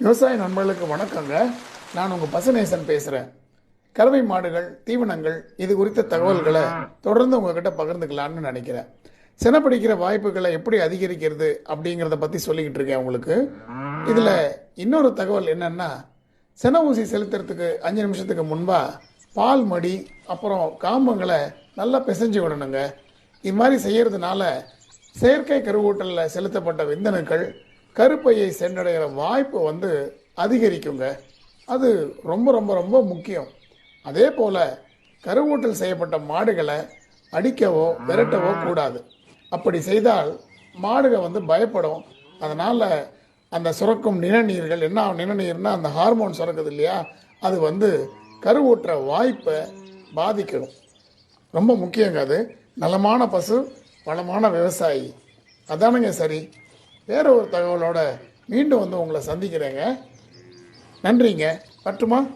விவசாய நண்பர்களுக்கு வணக்கங்க. நான் உங்கள் பசுநேசன் பேசுகிறேன் கறவை மாடுகள் தீவனங்கள் இது குறித்த தகவல்களை தொடர்ந்து உங்ககிட்ட பகிர்ந்துக்கலாம்னு நினைக்கிறேன். சினப்பிடிக்கிற வாய்ப்புகளை எப்படி அதிகரிக்கிறது அப்படிங்கிறத பற்றி சொல்லிக்கிட்டு இருக்கேன் உங்களுக்கு. இதில் இன்னொரு தகவல் என்னன்னா சென ஊசி செலுத்துறதுக்கு அஞ்சு நிமிஷத்துக்கு முன்பா பால் மடி அப்புறம் காம்பங்களை நல்லா பிசைஞ்சு விடணுங்க. இது மாதிரி செய்யறதுனால செயற்கை கருவூட்டலில் செலுத்தப்பட்ட விந்தணுக்கள் கருப்பையை சென்றடைகிற வாய்ப்பு வந்து அதிகரிக்குங்க. அது ரொம்ப ரொம்ப ரொம்ப முக்கியம். அதே போல் கருவூட்டல் செய்யப்பட்ட மாடுகளை அடிக்கவோ விரட்டவோ கூடாது. அப்படி செய்தால் மாடுகள் வந்து பயப்படும். அதனால் அந்த சுரக்கும் நிணநீர்கள் என்ன ஆகும்? நிணநீர்னா அந்த ஹார்மோன் சுரக்குது இல்லையா? அது வந்து கருவூட்டுற வாய்ப்பை பாதிக்கணும். ரொம்ப முக்கியங்க அது. நலமான பசு வளமான விவசாயி. அதானுங்க சரி. வேற ஒரு தகவலோட மீண்டும் வந்து உங்களை சந்திக்கிறேங்க. நன்றிங்க. பட்டுமா